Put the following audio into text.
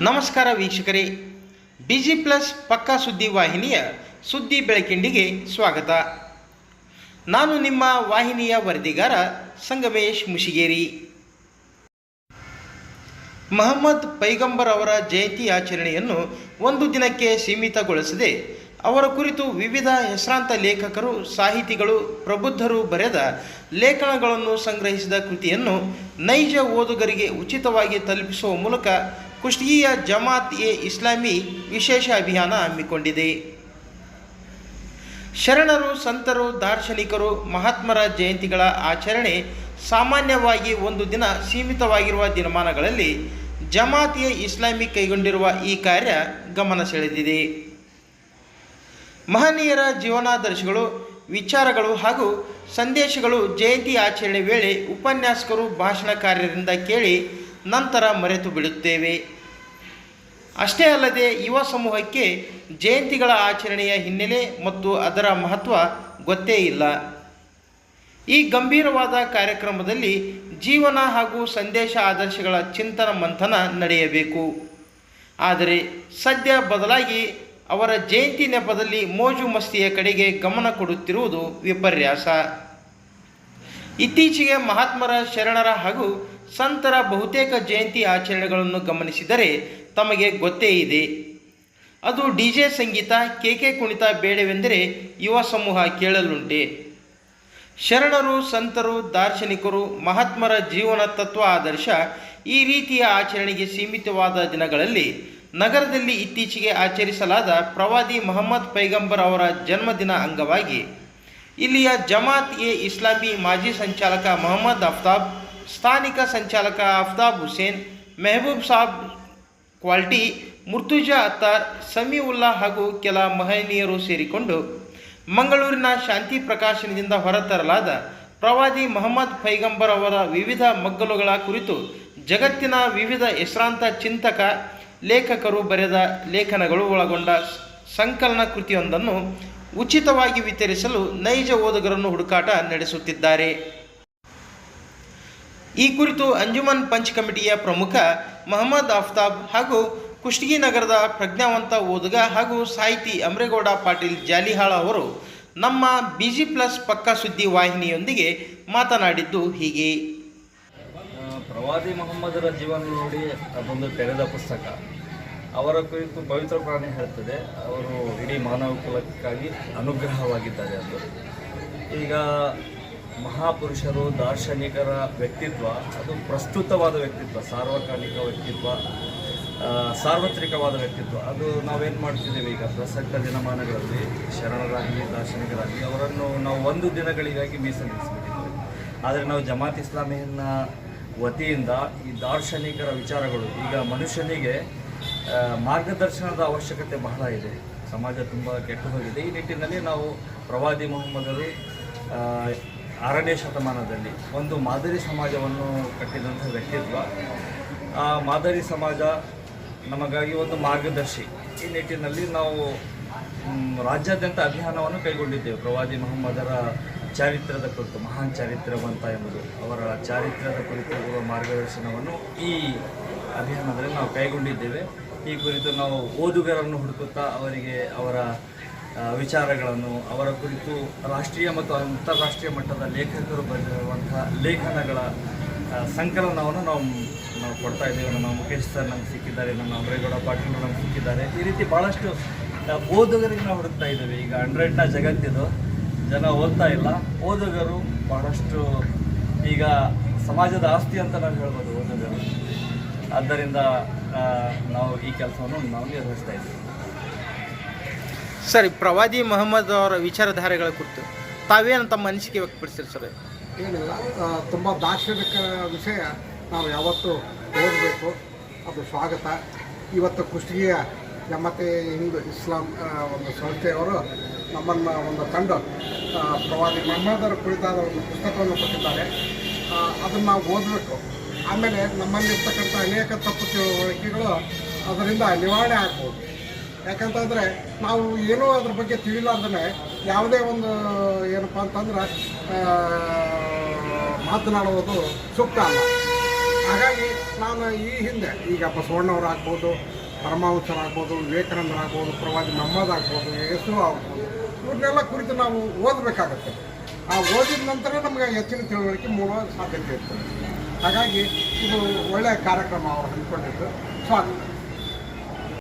ನಮಸ್ಕಾರ ವೀಕ್ಷಕರೇ. Busy plus ಪಕ್ಕಾ ಸುದ್ದಿ ವಾಹಿನಿಯ ಸುದ್ದಿ ಬೆಳಕಿಂಡಿಗೆ ಸ್ವಾಗತ. ನಾನು ನಿಮ್ಮ ವಾಹಿನಿಯ ವರದಿಗಾರ ಸಂಗಮೇಶ್ ಮುಷಿಗೇರಿ. ಮಹಮ್ಮದ್ ಪೈಗಂಬರ್ ಅವರ ಜಯಂತಿ ಆಚರಣೆಯನ್ನು ಒಂದು ದಿನಕ್ಕೆ ಸೀಮಿತಗೊಳಿಸದೆ, ಅವರ ಕುರಿತು ವಿವಿಧ ಹೆಸರಾಂತ ಲೇಖಕರು, ಸಾಹಿತಿಗಳು, ಪ್ರಬುದ್ಧರು ಬರೆದ ಲೇಖನಗಳನ್ನು ಸಂಗ್ರಹಿಸಿದ ಕೃತಿಯನ್ನು ನೈಜ ಓದುಗರಿಗೆ ಉಚಿತವಾಗಿ ತಲುಪಿಸುವ ಮೂಲಕ ಕುಷ್ಟಗಿಯ ಜಮಾತ್ ಎ ಇಸ್ಲಾಮಿ ವಿಶೇಷ ಅಭಿಯಾನ ಹಮ್ಮಿಕೊಂಡಿದೆ. ಶರಣರು, ಸಂತರು, ದಾರ್ಶನಿಕರು, ಮಹಾತ್ಮರ ಜಯಂತಿಗಳ ಆಚರಣೆ ಸಾಮಾನ್ಯವಾಗಿ ಒಂದು ದಿನ ಸೀಮಿತವಾಗಿರುವ ದಿನಮಾನಗಳಲ್ಲಿ ಜಮಾತ್ ಎ ಇಸ್ಲಾಮಿ ಕೈಗೊಂಡಿರುವ ಈ ಕಾರ್ಯ ಗಮನ ಸೆಳೆದಿದೆ. ಮಹನೀಯರ ಜೀವನಾದರ್ಶಗಳು, ವಿಚಾರಗಳು ಹಾಗೂ ಸಂದೇಶಗಳು ಜಯಂತಿ ಆಚರಣೆ ವೇಳೆ ಉಪನ್ಯಾಸಕರು ಭಾಷಣಕಾರರಿಂದ ಕೇಳಿ ನಂತರ ಮರೆತು ಬಿಡುತ್ತೇವೆ. ಅಷ್ಟೇ ಅಲ್ಲದೆ ಯುವ ಸಮೂಹಕ್ಕೆ ಜಯಂತಿಗಳ ಆಚರಣೆಯ ಹಿನ್ನೆಲೆ ಮತ್ತು ಅದರ ಮಹತ್ವ ಗೊತ್ತೇ ಇಲ್ಲ. ಈ ಗಂಭೀರವಾದ ಕಾರ್ಯಕ್ರಮದಲ್ಲಿ ಜೀವನ ಹಾಗೂ ಸಂದೇಶ ಆದರ್ಶಗಳ ಚಿಂತನ ಮಂಥನ ನಡೆಯಬೇಕು. ಆದರೆ ಸದ್ಯ ಬದಲಾಗಿ ಅವರ ಜಯಂತಿ ನೆಪದಲ್ಲಿ ಮೋಜು ಮಸ್ತಿಯ ಕಡೆಗೆ ಗಮನ ಕೊಡುತ್ತಿರುವುದು ವಿಪರ್ಯಾಸ. ಇತ್ತೀಚೆಗೆ ಮಹಾತ್ಮರ ಶರಣರ ಹಾಗೂ ಸಂತರ ಬಹುತೇಕ ಜಯಂತಿ ಆಚರಣೆಗಳನ್ನು ಗಮನಿಸಿದರೆ ತಮಗೆ ಗೊತ್ತೇ ಇದೆ. ಅದು ಡಿ ಜೆ ಸಂಗೀತ ಕೇಕೆ ಕುಣಿತ ಬೇಡವೆಂದರೆ ಯುವ ಸಮೂಹ ಕೇಳಲುಂಟೆ. ಶರಣರು, ಸಂತರು, ದಾರ್ಶನಿಕರು, ಮಹಾತ್ಮರ ಜೀವನ ತತ್ವ ಆದರ್ಶ ಈ ರೀತಿಯ ಆಚರಣೆಗೆ ಸೀಮಿತವಾದ ದಿನಗಳಲ್ಲಿ ನಗರದಲ್ಲಿ ಇತ್ತೀಚೆಗೆ ಆಚರಿಸಲಾದ ಪ್ರವಾದಿ ಮಹಮ್ಮದ್ ಪೈಗಂಬರ್ ಅವರ ಜನ್ಮದಿನ ಅಂಗವಾಗಿ ಇಲ್ಲಿಯ ಜಮಾತ್ ಎ ಇಸ್ಲಾಮಿ ಮಾಜಿ ಸಂಚಾಲಕ ಮೊಹಮ್ಮದ್ ಅಫ್ತಾಬ್, ಸ್ಥಾನಿಕ ಸಂಚಾಲಕ ಅಫ್ತಾಬ್ ಹುಸೇನ್, ಮೆಹಬೂಬ್ ಸಾಬ್ ಕ್ವಾಲ್ಟಿ ಮುರ್ತುಜಾ ಅತ್ತಾರ್ ಸಮೀವುಲ್ಲಾ ಹಾಗೂ ಕೆಲ ಮಹನೀಯರು ಸೇರಿಕೊಂಡು ಮಂಗಳೂರಿನ ಶಾಂತಿ ಪ್ರಕಾಶನದಿಂದ ಹೊರತರಲಾದ ಪ್ರವಾದಿ ಮಹಮ್ಮದ್ ಪೈಗಂಬರ್ ಅವರ ವಿವಿಧ ಮಗ್ಗಲುಗಳ ಕುರಿತು ಜಗತ್ತಿನ ವಿವಿಧ ಹೆಸರಾಂತ ಚಿಂತಕ, ಲೇಖಕರು ಬರೆದ ಲೇಖನಗಳು ಒಳಗೊಂಡ ಸಂಕಲನ ಕೃತಿಯೊಂದನ್ನು ಉಚಿತವಾಗಿ ವಿತರಿಸಲು ನೈಜ ಓದುಗರನ್ನು ಹುಡುಕಾಟ ನಡೆಸುತ್ತಿದ್ದಾರೆ. ಈ ಕುರಿತು ಅಂಜುಮನ್ ಪಂಚ್ ಕಮಿಟಿಯ ಪ್ರಮುಖ ಮಹಮ್ಮದ್ ಆಫ್ತಾಬ್ ಹಾಗೂ ಕುಷ್ಟಗಿ ನಗರದ ಪ್ರಜ್ಞಾವಂತ ಓದುಗ ಹಾಗೂ ಸಾಹಿತಿ ಅಮ್ರೇಗೌಡ ಪಾಟೀಲ್ ಜಾಲಿಹಾಳ ಅವರು ನಮ್ಮ ಬಿಜಿ ಪ್ಲಸ್ ಪಕ್ಕಾ ಸುದ್ದಿ ವಾಹಿನಿಯೊಂದಿಗೆ ಮಾತನಾಡಿದ್ದು ಹೀಗೆ. ಪ್ರವಾದಿ ಮೊಹಮ್ಮದರ ಜೀವನ ನೋಡಿ ಅದೊಂದು ತೆರೆದ ಪುಸ್ತಕ. ಅವರ ಕುರಿತು ಪವಿತ್ರ ಪ್ರಾಣಿ ಹೇಳ್ತದೆ, ಅವರು ಇಡೀ ಮಾನವ ಕುಲಕ್ಕಾಗಿ ಅನುಗ್ರಹವಾಗಿದ್ದಾರೆ ಅದು. ಈಗ ಮಹಾಪುರುಷರು ದಾರ್ಶನಿಕರ ವ್ಯಕ್ತಿತ್ವ, ಅದು ಪ್ರಸ್ತುತವಾದ ವ್ಯಕ್ತಿತ್ವ, ಸಾರ್ವಕಾಲಿಕ ವ್ಯಕ್ತಿತ್ವ ಸಾರ್ವತ್ರಿಕವಾದ ವ್ಯಕ್ತಿತ್ವ. ಅದು ನಾವೇನು ಮಾಡ್ತಿದ್ದೀವಿ ಈಗ ಪ್ರಸಕ್ತ ದಿನಮಾನಗಳಲ್ಲಿ, ಶರಣರಾಗಿ, ದಾರ್ಶನಿಕರಾಗಿ, ಅವರನ್ನು ನಾವು ಒಂದು ದಿನಗಳಿಗಾಗಿ ಮೀಸಲಿರಿಸಿಬಿಟ್ಟಿದ್ದೇವೆ ಆದರೆ ನಾವು ಜಮಾತ್ ಇಸ್ಲಾಮಿಯನ್ನ ವತಿಯಿಂದ ಈ ದಾರ್ಶನಿಕರ ವಿಚಾರಗಳು, ಈಗ ಮನುಷ್ಯನಿಗೆ ಮಾರ್ಗದರ್ಶನದ ಅವಶ್ಯಕತೆ ಬಹಳ ಇದೆ. ಸಮಾಜ ತುಂಬ ಕೆಟ್ಟು ಹೋಗಿದೆ. ಈ ನಿಟ್ಟಿನಲ್ಲಿ ನಾವು ಪ್ರವಾದಿ ಮೊಹಮ್ಮದರು ಆರನೇ ಶತಮಾನದಲ್ಲಿ ಒಂದು ಮಾದರಿ ಸಮಾಜವನ್ನು ಕಟ್ಟಿದಂಥ ವ್ಯಕ್ತಿತ್ವ. ಆ ಮಾದರಿ ಸಮಾಜ ನಮಗಾಗಿ ಒಂದು ಮಾರ್ಗದರ್ಶಿ. ಈ ನಿಟ್ಟಿನಲ್ಲಿ ನಾವು ರಾಜ್ಯಾದ್ಯಂತ ಅಭಿಯಾನವನ್ನು ಕೈಗೊಂಡಿದ್ದೇವೆ. ಪ್ರವಾದಿ ಮೊಹಮ್ಮದರ ಚಾರಿತ್ರದ ಕುರಿತು, ಮಹಾನ್ ಚಾರಿತ್ರವಂತ ಎಂಬುದು ಅವರ ಚಾರಿತ್ರದ ಕುರಿತು ಇರುವ ಮಾರ್ಗದರ್ಶನವನ್ನು ಈ ಅಭಿಯಾನದಲ್ಲಿ ನಾವು ಕೈಗೊಂಡಿದ್ದೇವೆ. ಈ ಕುರಿತು ನಾವು ಓದುಗರನ್ನು ಹುಡುಕುತ್ತಾ ಅವರಿಗೆ ಅವರ ವಿಚಾರಗಳನ್ನು ಅವರ ಕುರಿತು ರಾಷ್ಟ್ರೀಯ ಮತ್ತು ಅಂತಾರಾಷ್ಟ್ರೀಯ ಮಟ್ಟದ ಲೇಖಕರು ಬರೆದಿರುವಂತಹ ಲೇಖನಗಳ ಸಂಕಲನವನ್ನು ನಾವು ನಾವು ಕೊಡ್ತಾ ಇದ್ದೇವೆ. ನಮ್ಮ ಮುಖೇಶ್ ಸರ್ ನಮ್ಗೆ ಸಿಕ್ಕಿದ್ದಾರೆ, ನಮ್ಮ ಅಮರೇಗೌಡ ಪಾಟೀಲ್ ನಮ್ಗೆ ಸಿಕ್ಕಿದ್ದಾರೆ. ಈ ರೀತಿ ಭಾಳಷ್ಟು ಓದುಗರಿಗೆ ನಾವು ಹುಡುಕ್ತಾ ಇದ್ದೇವೆ. ಈಗ ಅಂಡ್ರೆಡ್ನ ಜಗತ್ತಿದು ಜನ ಓದ್ತಾ ಇಲ್ಲ. ಓದುಗರು ಬಹಳಷ್ಟು ಈಗ ಸಮಾಜದ ಆಸ್ತಿ ಅಂತ ನಾವು ಹೇಳ್ಬೋದು ಓದುಗರು. ಆದ್ದರಿಂದ ನಾವು ಈ ಕೆಲಸವನ್ನು ನಾವು ನಿರ್ವಹಿಸ್ತಾ ಇದ್ದೀವಿ. ಸರ್, ಪ್ರವಾದಿ ಮೊಹಮ್ಮದ್ ಅವರ ವಿಚಾರಧಾರೆಗಳ ಕುರಿತು ತಾವೇನು ತಮ್ಮ ಅನಿಸಿಕೆ ವ್ಯಕ್ತಪಡಿಸ್ತೀರಿ ಸರ್? ಏನಿಲ್ಲ ತುಂಬ ದಾರ್ಶನಿಕ ವಿಷಯ. ನಾವು ಯಾವತ್ತೂ ಓದಬೇಕು, ಅದು ಸ್ವಾಗತ. ಇವತ್ತು ಕುಷ್ಟಗಿಯ ಜಮತೆ ಹಿಂದೂ ಇಸ್ಲಾಂ ಒಂದು ಸಂಸ್ಥೆಯವರು ನಮ್ಮನ್ನು ಒಂದು ತಂಡ ಪ್ರವಾದಿ ಮೊಹಮ್ಮದರ ಕುರಿತಾದ ಒಂದು ಪುಸ್ತಕವನ್ನು ಕೊಟ್ಟಿದ್ದಾರೆ. ಅದನ್ನು ನಾವು ಓದಬೇಕು. ಆಮೇಲೆ ನಮ್ಮಲ್ಲಿರ್ತಕ್ಕಂಥ ಅನೇಕ ತಪ್ಪು ತಿಳುವಳಿಕೆಗಳು ಅದರಿಂದ ನಿವಾರಣೆ ಆಗ್ಬೋದು. ಯಾಕಂತಂದರೆ ನಾವು ಏನೂ ಅದ್ರ ಬಗ್ಗೆ ತಿಳಿಲಾರ್ದೇ ಯಾವುದೇ ಒಂದು, ಏನಪ್ಪ ಅಂತಂದ್ರೆ ಮಾತನಾಡುವುದು ಸೂಕ್ತ ಅಲ್ಲ. ಹಾಗಾಗಿ ನಾನು ಈ ಹಿಂದೆ, ಈಗ ಬಸವಣ್ಣವರಾಗ್ಬೋದು ಪರಮಹಂಸರಾಗ್ಬೋದು ವಿವೇಕಾನಂದರಾಗ್ಬೋದು, ಪ್ರವಾದಿ ಮಹಮ್ಮದ್ ಆಗ್ಬೋದು ಯೇಸು ಆಗ್ಬೋದು, ಇವ್ರನ್ನೆಲ್ಲ ಕುರಿತು ನಾವು ಓದಬೇಕಾಗತ್ತೆ. ಆ ಓದಿದ ನಂತರ ನಮಗೆ ಹೆಚ್ಚಿನ ತಿಳುವಳಿಕೆ ಮೂಡುವ ಸಾಧ್ಯತೆ ಇರ್ತದೆ. ಹಾಗಾಗಿ ಇದು ಒಳ್ಳೆಯ ಕಾರ್ಯಕ್ರಮ ಅವರು ಹಮ್ಮಿಕೊಂಡಿದ್ದು ಸ್ವಾಗತ.